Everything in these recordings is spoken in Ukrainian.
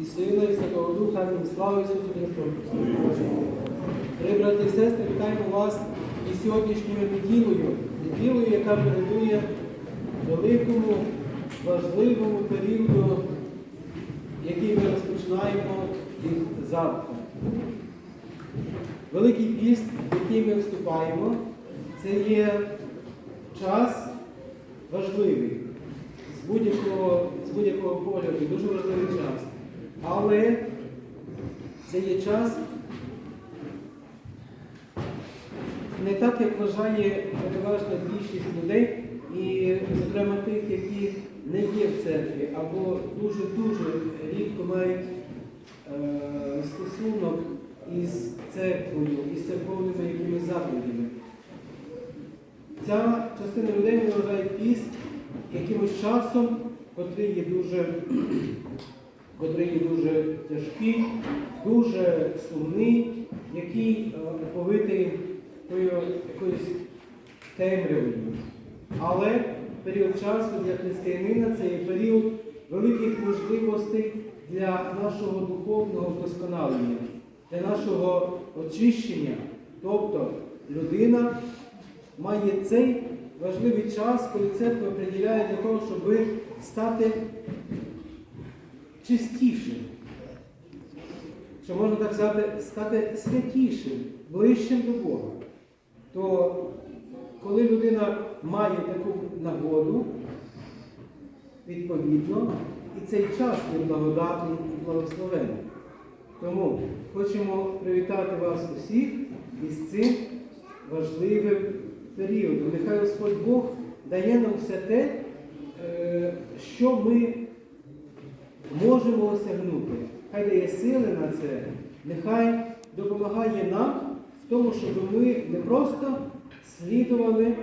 і Сина, і Святого Духа, Амінь. Слава Ісусу Христу! Дорогі брати і сестри, вітаємо вас із сьогоднішньою неділею, неділею, яка передує великому, важливому періоду, який ми розпочинаємо від завтра. Великий піст, в який ми вступаємо, це є час важливий з будь-якого будь-якого погляду, дуже важливий час. Але це є час не так, як вважає переважна більшість людей, і, зокрема, тих, які не є в церкві, або дуже-дуже рідко мають е, стосунок із церквою, із церковними якимись заповідями. Ця частина людей вважає піст якимось часом, котрий є дуже, котрий дуже тяжкий, дуже сумний, який е, оповитий тою якоюсь темрявою. Але період часу для християнина це є період великих можливостей для нашого духовного вдосконалення, для нашого очищення. Тобто людина має цей важливий час, коли церква приділяє для того, щоб стати чистішим. Що можна так сказати, стати святішим, ближчим до Бога. То коли людина має таку нагоду, відповідно, і цей час є благодатний і благословенний. Тому хочемо привітати вас усіх із цим важливим періодом. Нехай Господь Бог дає нам все те, е, що ми можемо осягнути. Хай дає сили на це, нехай допомагає нам в тому, щоб ми не просто слідували,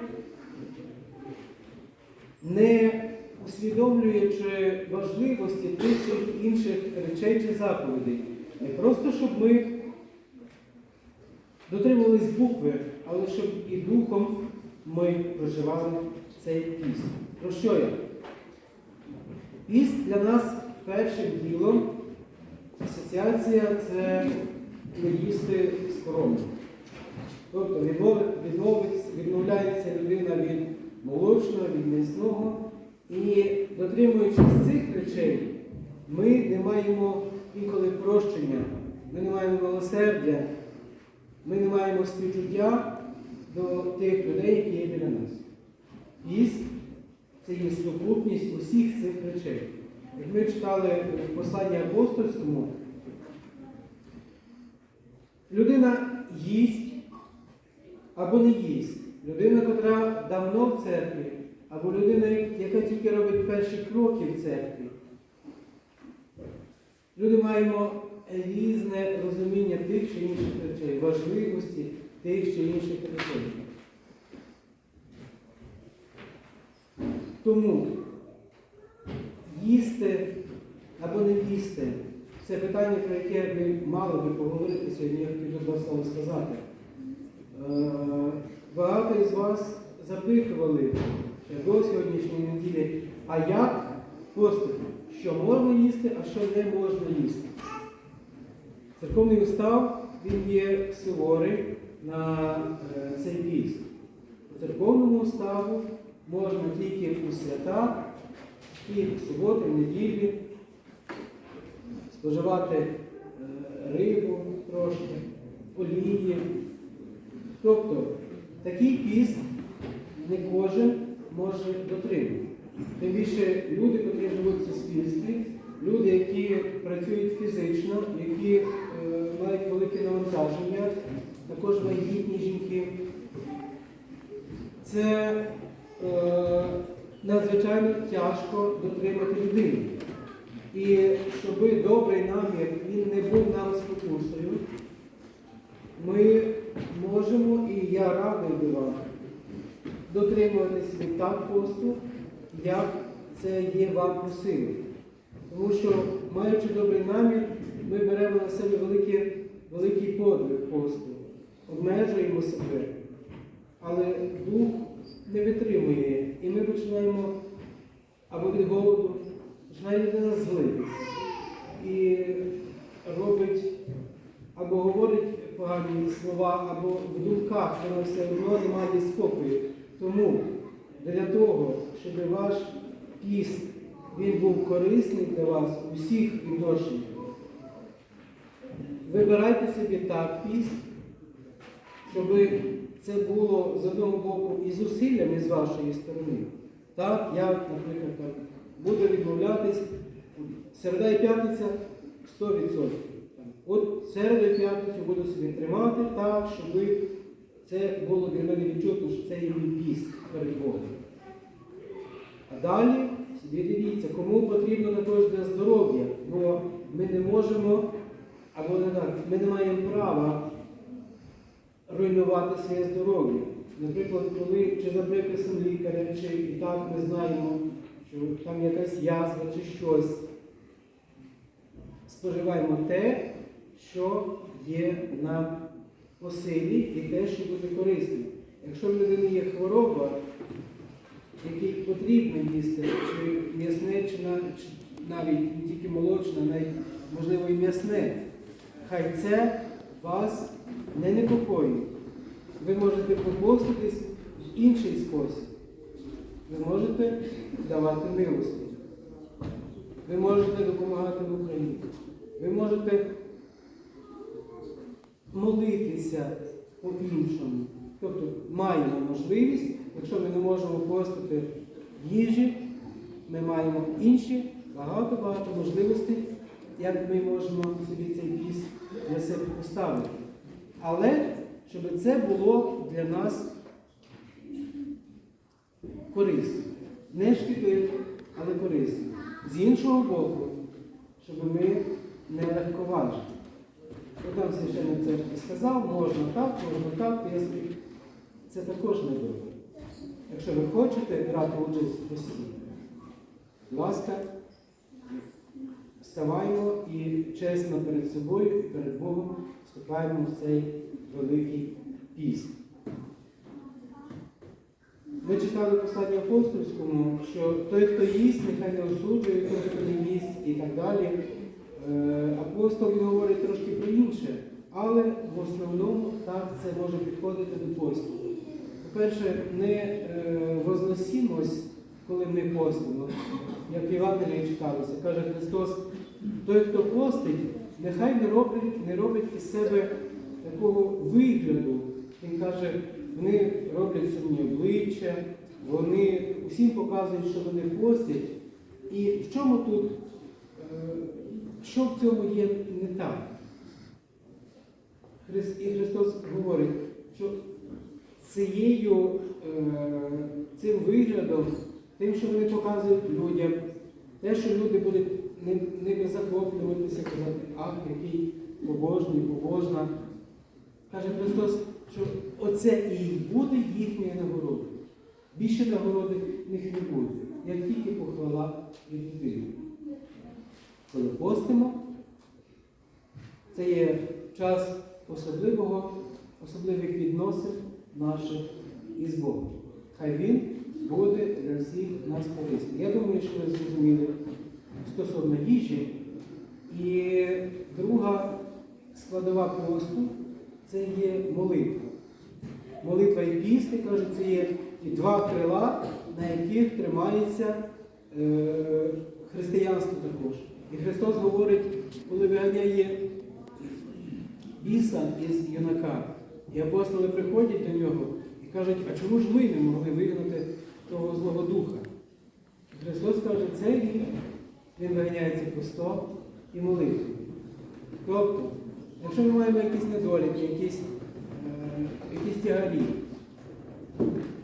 не усвідомлюючи важливості тих чи інших речей чи заповідей. Не просто, щоб ми дотримувались букви, але щоб і духом ми проживали цей піст. Про що я? Піст для нас першим ділом асоціація це не їсти скоромно. Тобто відмовляється людина від молочного, від м'ясного. І дотримуючись цих речей, ми не маємо інколи прощення, ми не маємо милосердя, ми не маємо співчуття до тих людей, які є біля нас. Піст це є сукупність усіх цих речей. Як ми читали в посланні апостольському, людина їсть або не їсть. Людина, котра давно в церкві, або людина, яка тільки робить перші кроки в церкві. Люди маємо різне розуміння тих чи інших речей, важливості тих чи інших речей. Тому їсти або не їсти це питання, про яке ми мали би поговорити сьогодні, я хотів би два слова сказати. Е, Багато із вас запитували до сьогоднішньої неділі, а як поступити, що можна їсти, а що не можна їсти. Церковний устав він є суворий на е, цей піст. По церковному уставу можна тільки у свята і в суботи, в неділі споживати е, рибу трошки, олії. Тобто такий піст не кожен може дотримати. Тим більше люди, які живуть в суспільстві, люди, які працюють фізично, які е, мають велике навантаження, також вагітні жінки. Це е, надзвичайно тяжко дотримати людину. І щоб добрий намір він не був нам спокусою, ми можемо, і я радий би вам, дотримуватись від так посту, як це є вам по силі. Тому що, маючи добрий намір, ми беремо на себе великий, великий подвиг посту, обмежуємо себе. Але дух не витримує. І ми починаємо або від голоду, починає нас злитися. І робить або говорить погані слова, або в думках вона все одно немає спокою. Тому для того, щоб ваш піст він був корисний для вас усіх всіх відношеннях. Вибирайте собі так піст, щоб це було з одного боку і зусиллями з вашої сторони. Так, я, наприклад, так, буду відмовлятись середа і п'ятниця 100%. Там, От середу і п'ятницю буду собі тримати так, щоб це було для мене відчутно, що це є мій перед Богом. А далі собі дивіться, кому потрібно також для здоров'я, бо ми не можемо, або не так, ми не маємо права руйнувати своє здоров'я. Наприклад, коли чи за приписом лікаря, чи і так ми знаємо, що там якась язва чи щось, споживаємо те, що є нам по силі і те, що буде корисним. Якщо в людини є хвороба, який потрібно їсти, чи м'ясне, чи навіть не тільки молочне, навіть можливо і м'ясне, хай це вас не непокоїть. Ви можете попоститись в інший спосіб. Ви можете давати милості. Ви можете допомагати в Україні. Ви можете молитися по-іншому. Тобто маємо можливість, якщо ми не можемо постити їжі, ми маємо інші багато-багато можливостей, як ми можемо собі цей піс для себе поставити. Але щоб це було для нас корисно. Не шкідливо, але корисно. З іншого боку, щоб ми не легковажили. Там священник церкви сказав, можна так, можна так, собі. Це також не добре. Якщо ви хочете брати участь в пості, будь ласка, вставаймо і чесно перед собою і перед Богом вступаємо в цей великий піст. Ми читали в посланні апостольському, що той, хто їсть, нехай не осуджує, той, хто не їсть і так далі. Е, Апостол говорить трошки про інше, але в основному так це може підходити до посту. По-перше, не возносімось, коли ми постимо, як в Євангелії читалося, каже Христос, той, хто постить, нехай не робить, не робить із себе такого вигляду. Він каже, вони роблять сумні обличчя, вони усім показують, що вони постять. І в чому тут, е, що в цьому є не так? І Христос говорить, що цією, е, цим виглядом, тим, що вони показують людям, те, що люди будуть ним- ними захоплюватися, казати, ах, який побожний, побожна. Каже Христос, що оце і буде їхньою нагородою. Більше нагороди них не буде, як тільки похвала від людини. Коли постимо, це є час особливого, особливих відносин наших із Богом. Хай Він буде для всіх нас корисний. Я думаю, що ви зрозуміли стосовно їжі. І друга складова посту це є молитва. Молитва і пісня, кажуть, це є два крила, на яких тримається е, християнство також. І Христос говорить, коли виганяє біса із юнака, і апостоли приходять до нього і кажуть, а чому ж ви не могли вигнати того Злого Духа? І Христос каже, це він, він виганяється постом і молитвою. Тобто, якщо ми маємо якісь недоліки, якісь, е, якісь тягарі,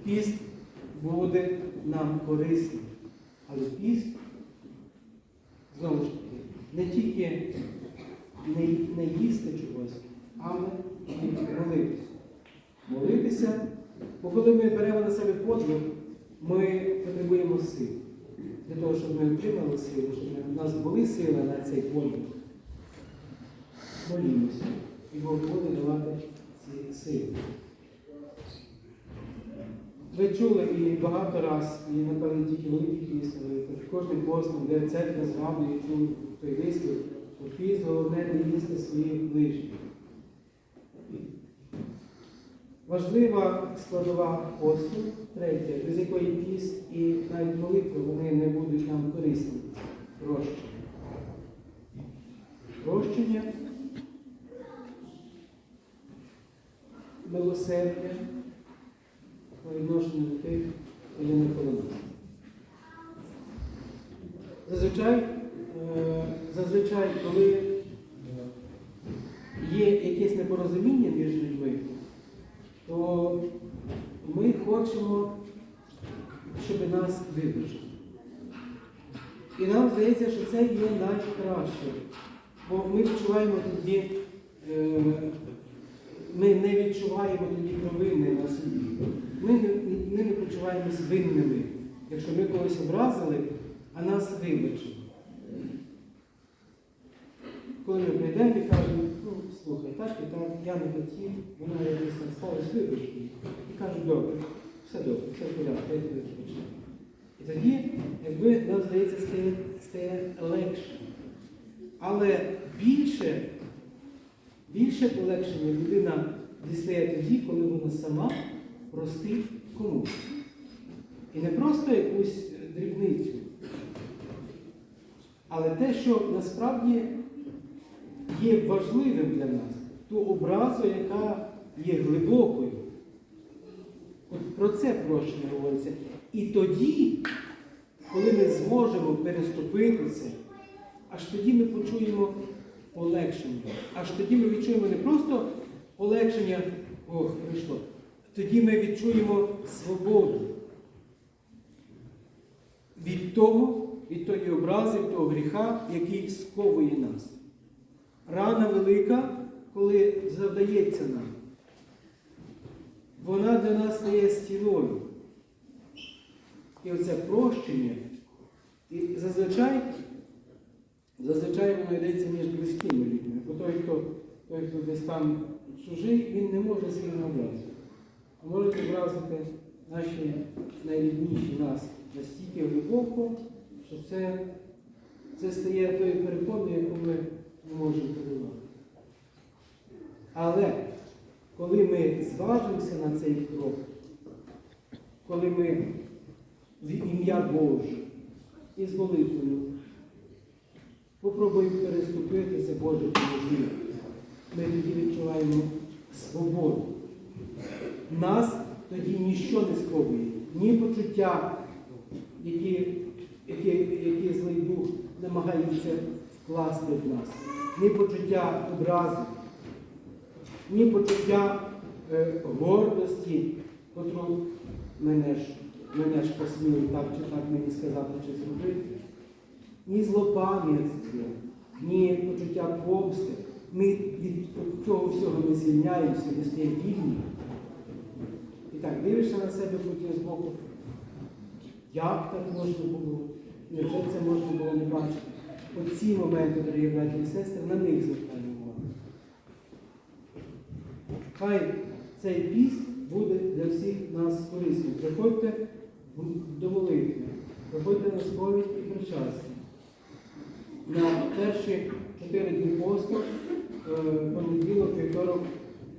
піст буде нам корисний. Але піст, знову ж таки, не тільки не, не їсти чогось, але і молитися. Молитися, бо коли ми беремо на себе подвиг, ми потребуємо сил. Для того, щоб ми отримали силу, щоб у нас були сили на цей подвиг. Молімося. І Бог буде давати ці сили. Ви чули і багато раз, і напевно тільки великі пісні, кожним постом, де церква згадує цю той вислів, що піст головне не їсти своїх ближніх. Важлива складова посту, третє, без якої піст і навіть молитви вони не будуть нам корисні. Прощення. Прощення, милосердя по відношенню до тих, хто є нас. Зазвичай, е, зазвичай, коли є якесь непорозуміння між людьми, то ми хочемо, щоб нас вибачили. І нам здається, що це є найкраще. Бо ми відчуваємо тоді, е, ми не відчуваємо тоді провини на собі. Ми не, ми не почуваємось винними, якщо ми когось образили, а нас вибачили. Коли ми прийдемо і кажемо, слухай, так я не хотів, вона якось там сталося, вибач її. І кажуть, добре, все добре, все в порядку, я тебе вибачаю. І тоді, якби нам здається, стає, стає легше. Але більше, більше полегшення людина дістає тоді, коли вона сама простить комусь. І не просто якусь дрібницю, але те, що насправді є важливим для нас, ту образу, яка є глибокою. От про це прощення говориться. І тоді, коли ми зможемо переступити це, аж тоді ми почуємо полегшення. Аж тоді ми відчуємо не просто полегшення, ох, прийшло. Тоді ми відчуємо свободу від того, від тої образи, від того гріха, який сковує нас. Рана велика, коли завдається нам. Вона для нас стає стіною. І оце прощення. І зазвичай, зазвичай воно йдеться між близькими людьми. Бо той, хто, той, хто десь там чужий, він не може сильно образити. А можуть образити наші найрідніші нас настільки глибоко, що це, це стає тою перепоною, яку ми не можемо подолати. Але коли ми зважимося на цей крок, коли ми в ім'я Боже і з молитвою попробуємо переступити це Боже положення, ми тоді відчуваємо свободу. Нас тоді ніщо не сковує, ні почуття, які, які, які злий дух намагається вкласти в нас, ні почуття образи, ні почуття е, гордості, котру мене ж, мене ж посміли так чи так мені сказати чи зробити, ні злопам'ятства, ні почуття помсти. Ми від цього всього не звільняємося, ми стаємо вільні. І так, дивишся на себе потім збоку. Як так можна було? Невже це можна було не бачити? Оці моменти, дорогі браті і сестри, на них звертаємо. Хай цей піст буде для всіх нас корисним. Приходьте до молитви, приходьте на сповідь і причастя. На перші чотири дні посту, е, понеділок, вівторок,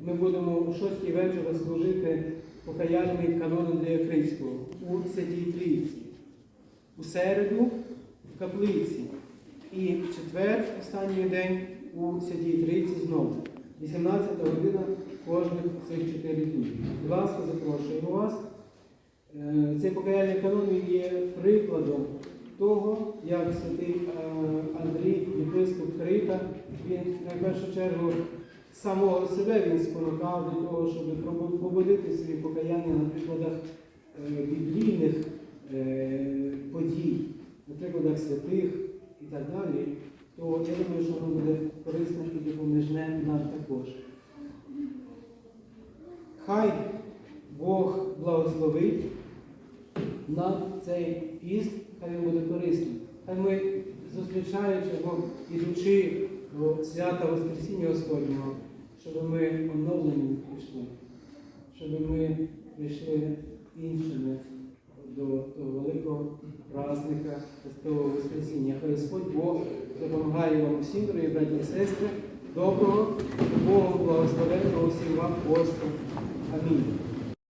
ми будемо о 6 вечора служити покаяльний канон Андрія Кривського у Святій Трійці. У середу в каплиці. І в четвер, останній день, у Святій Трійці знову. 18 година кожних цих чотири днів. Будь ласка, запрошуємо вас. Е, Цей покаяльний канон є прикладом того, як святий е, Андрій, єпископ Крита, він на першу чергу самого себе він спонукав до того, щоб побудити свої покаяння на прикладах е, біблійних е, подій, на прикладах святих і так далі, то я думаю, що воно буде корисно і допоміжне нам також. Хай Бог благословить нам цей піст, хай він буде корисним. Хай ми, зустрічаючи або ідучи до свята Воскресіння Господнього, щоб ми оновлені пішли, щоб ми прийшли іншими до того великого праздника Христового Воскресіння. Хай Господь Бог допомагає вам усім, дорогі браті і сестри, доброго, Богом благословенного усім вам посту. Амінь.